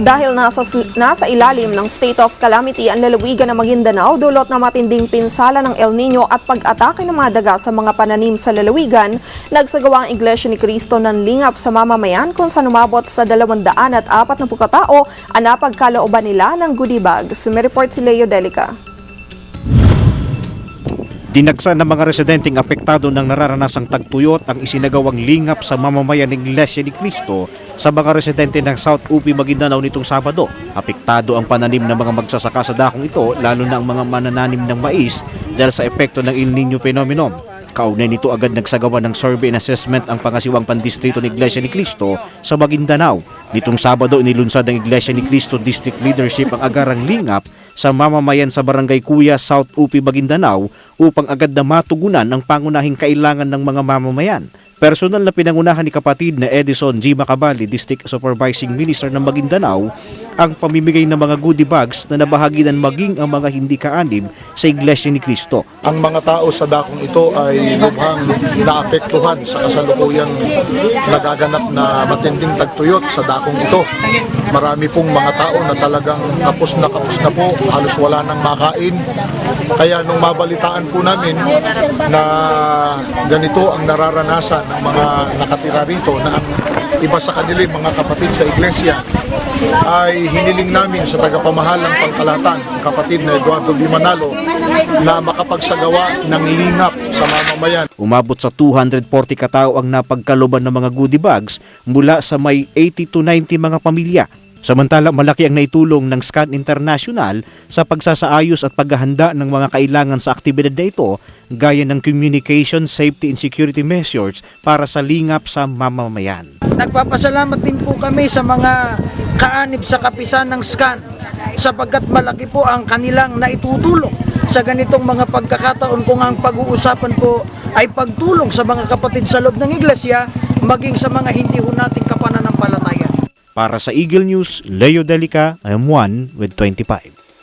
Dahil nasa, nasa ilalim ng state of calamity ang lalawigan ng Maguindanao dulot na matinding pinsala ng El Nino at pag-atake ng mga daga sa mga pananim sa lalawigan, nagsagawa ang Iglesia ni Cristo ng lingap sa mamamayan kung saan umabot sa 240 katao ang napagkalooban nila ng goodie bags. May report si Leo Delica. Dinagsa ng mga residenteng apektado ng nararanasang tagtuyot ang isinagawang lingap sa mamamayan ng Iglesia ni Cristo sa mga residente ng South UP Maguindanao nitong Sabado. Apektado ang pananim ng mga magsasaka sa dakong ito lalo na ang mga manananim ng mais dahil sa epekto ng El Nino phenomenon. Kaugnay nito agad nagsagawa ng survey and assessment ang pangasiwang pandistrito ng Iglesia ni Cristo sa Maguindanao. Nitong Sabado inilunsad ng Iglesia ni Cristo District Leadership ang agarang lingap sa mamamayan sa Barangay Kuya, South UP, Maguindanao upang agad na matugunan ang pangunahing kailangan ng mga mamamayan. Personal na pinangunahan ni kapatid na Edison G. Macabali, District Supervising Minister ng Maguindanao, ang pamimigay ng mga goodie bags na nabahaginan maging ang mga hindi kaanib sa Iglesia ni Cristo. Ang mga tao sa dakong ito ay lubhang naapektuhan sa kasalukuyang nagaganap na matinding tagtuyot sa dakong ito. Marami pong mga tao na talagang kapos na kapos na po, halos wala nang makain. Kaya nung mabalitaan po namin na ganito ang nararanasan ng mga nakatira rito na ang iba sa kanila mga kapatid sa iglesia ay hiniling namin sa tagapamahalang pangkalatan, ang kapatid na Eduardo Di Manalo, na makapagsagawa ng lingap sa mamamayan. Umabot sa 240 katao ang napagkaloban ng mga goodie bags mula sa may 80 to 90 mga pamilya. Samantala, malaki ang naitulong ng SCAN International sa pagsasaayos at paghahanda ng mga kailangan sa aktibidad na ito gaya ng communication, safety and security measures para sa lingap sa mamamayan. Nagpapasalamat din po kami sa mga kaanib sa kapisan ng SCAN sapagkat malaki po ang kanilang naitutulong sa ganitong mga pagkakataon kung ang pag-uusapan po ay pagtulong sa mga kapatid sa loob ng iglesia maging sa mga hindi ho nating kapananampalataya. Para sa Eagle News, Leo Delica, I am one with 25.